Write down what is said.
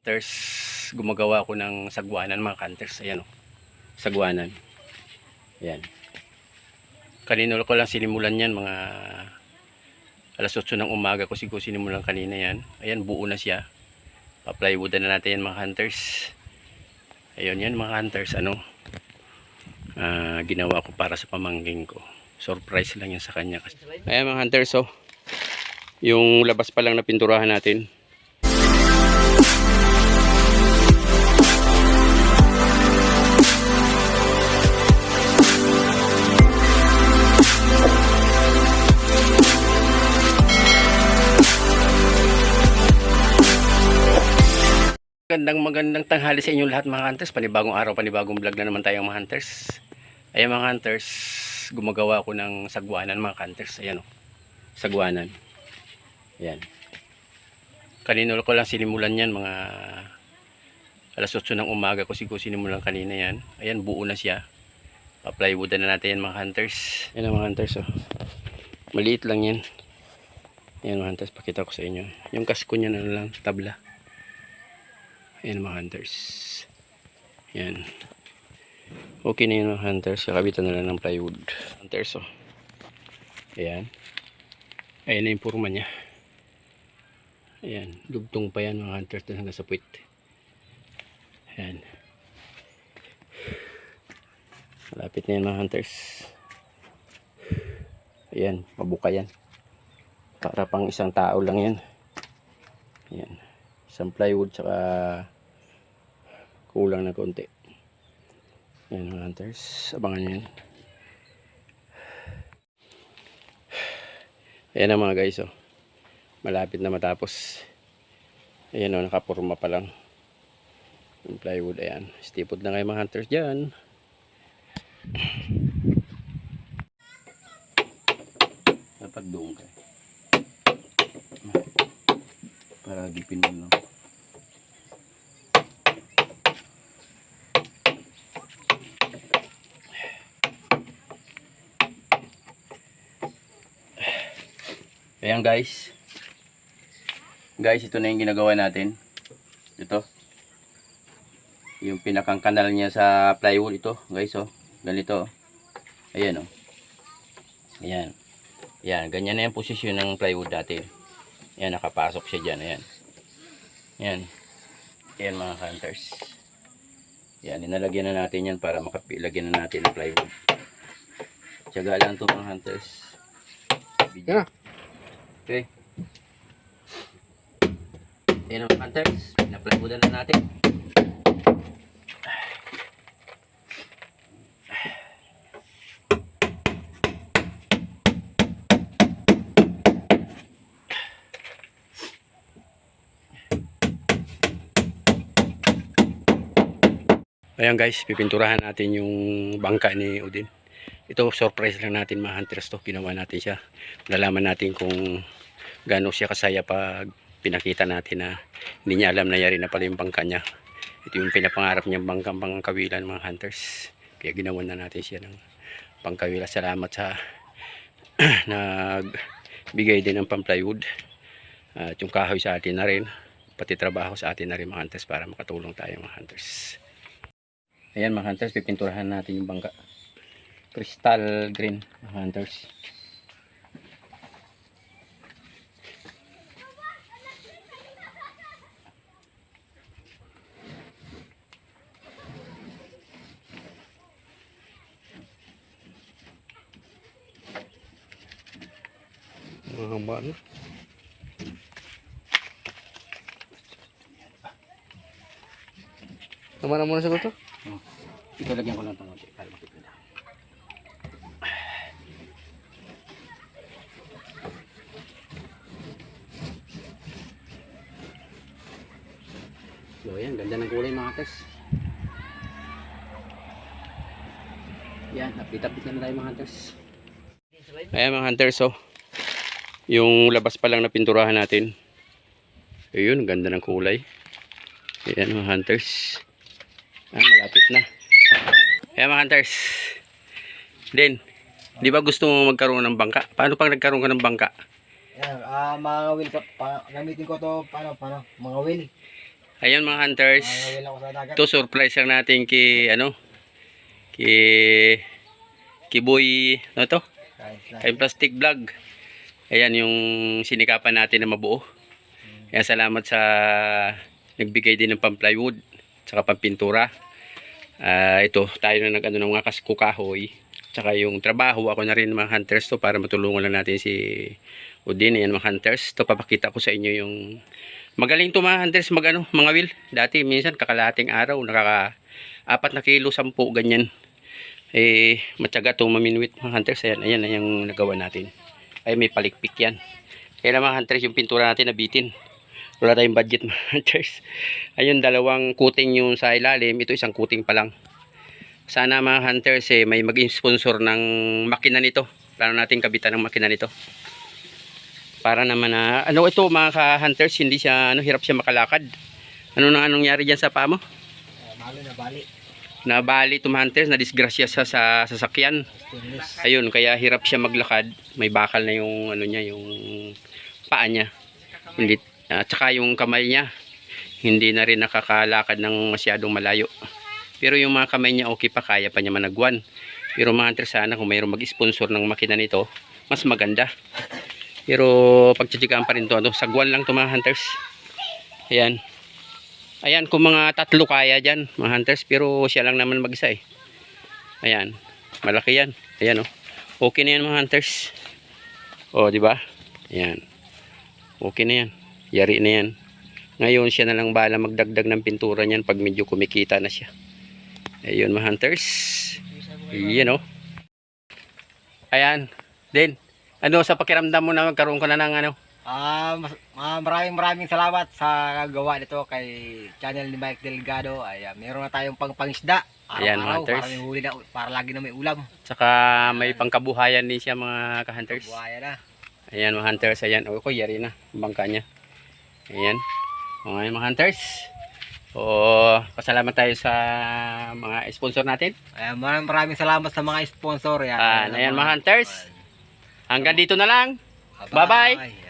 Hunters, gumagawa ako ng sagwanan mga hunters. Ayan o. Sagwanan. Ayan. Kanino ko lang sinimulan yan mga alas 8 ng umaga ko siguro sinimulan kanina yan. Ayan, buo na siya. Pa-plywoodan na natin yan mga hunters. Ayun yan mga hunters. Ano? ah, ginawa ko para sa pamangking ko. Surprise lang yan sa kanya. Ayan mga hunters oh. Yung labas pa lang na pinturahan natin. Magandang magandang tanghali sa inyong lahat mga hunters. Panibagong araw, panibagong vlog na naman tayo mga hunters. Ayan mga hunters, gumagawa ako ng sagwanan mga hunters. Ayan o, sagwanan. Ayan. Kanino ko lang sinimulan yan mga alas 8 ng umaga ko siguro sinimulan kanina yan. Ayan, buo na siya. Pa-plywoodan na natin yan mga hunters. Ayan mga hunters oh. Maliit lang yan. Ayan mga hunters, pakita ko sa inyo. Yung kasko niya na lang, tabla. Ayan mga hunters. Ayan. Okay na yun mga hunters. Kakabitan na lang ng plywood. Hunters oh. Ayan. Ayan na yung purma niya. Ayan. Dugtong pa yan mga hunters na hanggang sa puwit. Ayan. Malapit na yan mga hunters. Ayan. Mabuka yan. Para pang isang tao lang yan. Ayan isang plywood tsaka kulang na konti. Yan mga hunters. Abangan nyo yan ayan na mga guys oh. malapit na matapos. Ayan o nakapurma pa lang. Yung plywood ayan. Stipod na kayo mga hunters dyan. Dapat doon kayo para gipin mo lang Ayan guys. Guys, ito na yung ginagawa natin. Ito. Yung pinakang kanal niya sa plywood ito, guys, oh. Ganito. oh. Ayan, oh. Ayan. Ayan, ganyan na yung posisyon ng plywood natin. Ayan, nakapasok siya dyan. Ayan. Ayan. Ayan mga hunters. Ayan, inalagyan na natin yan para makapilagyan na natin ng plywood. Tiyaga lang ito mga hunters. Video. Yeah. Okay. Ayan mga hunters. Pinaplywood na natin. Ayan guys, pipinturahan natin yung bangka ni Udin. Ito surprise lang natin mga hunters to. Ginawa natin siya. Nalaman natin kung gaano siya kasaya pag pinakita natin na hindi niya alam na yari na pala yung bangka niya. Ito yung pinapangarap niyang bangkang pangkawilan mga hunters. Kaya ginawa na natin siya ng pangkawila. Salamat sa nagbigay din ng pamplywood. At yung kahoy sa atin na rin. Pati trabaho sa atin na rin mga hunters para makatulong tayo mga hunters. Ayan mga hunters, pipinturahan natin yung bangka. Crystal green mga hunters. Mahaba na. Tama na muna siguro to. Ito lagyan ko lang ito konti para makipila. So ayan, ganda ng kulay mga tes. Yan, update-update na tayo mga hunters. Ayan mga hunters, oh. Yung labas pa lang na pinturahan natin. Ayun, ganda ng kulay. Ayan mga hunters. Ah, malapit na. Ayan mga hunters. Din, di ba gusto mo magkaroon ng bangka? Paano pag nagkaroon ka ng bangka? Yan, ah mga will pa, gamitin ko to paano paano mga will. Ayan mga hunters. Ito surprise lang natin kay ano kay kay Boy ano to? Kay Plastic Vlog. Ayan yung sinikapan natin na mabuo. Kaya salamat sa nagbigay din ng pam-plywood tsaka pampintura. Ah, ito, tayo na nag-ano ng mga kasko kahoy. Tsaka yung trabaho, ako na rin mga hunters to para matulungan lang natin si Udin. Ayan mga hunters. Ito, papakita ko sa inyo yung magaling to mga hunters mag ano, mga will. Dati minsan kakalating araw, nakaka apat na kilo, sampu, ganyan. Eh, matyaga to maminwit mga hunters. Ayan, ayan, ayan yung nagawa natin. Ay, may palikpik yan. Kaya mga hunters, yung pintura natin nabitin. Wala tayong budget mga hunters. Ayun, dalawang kuting yung sa ilalim. Ito isang kuting pa lang. Sana mga hunters eh, may mag-sponsor ng makina nito. Plano natin kabitan ng makina nito. Para naman na, ano ito mga ka-hunters, hindi siya, ano, hirap siya makalakad. Ano na anong nangyari dyan sa paa mo? Ah, Malo na bali. Mga hunters, na disgrasya sa, sa sasakyan. Ayun, kaya hirap siya maglakad. May bakal na yung ano niya, yung paa niya. Hindi at saka yung kamay niya. Hindi na rin nakakalakad ng masyadong malayo. Pero yung mga kamay niya okay pa, kaya pa niya managwan. Pero mga sana kung mayroong mag-sponsor ng makina nito, mas maganda. Pero pagtsatsagaan pa rin to, ano, sagwan lang to mga hunters. Ayan. Ayan, kung mga tatlo kaya dyan, mga hunters, pero siya lang naman mag-isa eh. Ayan. Malaki yan. Ayan oh. Okay na yan mga hunters. Oh, di ba? Ayan. Okay na yan. Yari na yan. Ngayon siya na lang bala magdagdag ng pintura niyan pag medyo kumikita na siya. Ayun mga hunters. Ayan oh. Ayan. Din. Ano sa pakiramdam mo na magkaroon ka na ng ano? Ah, mas, ah, maraming maraming salamat sa gawa nito kay channel ni Mike Delgado. Ay, ah, meron na tayong pang pangisda. Ayan, Araw-araw, hunters. para may huli na, para lagi na may ulam. Saka may pangkabuhayan din siya mga ka-hunters. Buhaya na. Ayan mga hunters, ayan. O ko, yari na. ang Bangka niya. Ayan. O ngayon mga hunters. O, pasalamat tayo sa mga sponsor natin. Ayan, maraming maraming salamat sa mga sponsor. Yan. Ah, ayan mga hunters. Hanggang dito na lang. Bye-bye.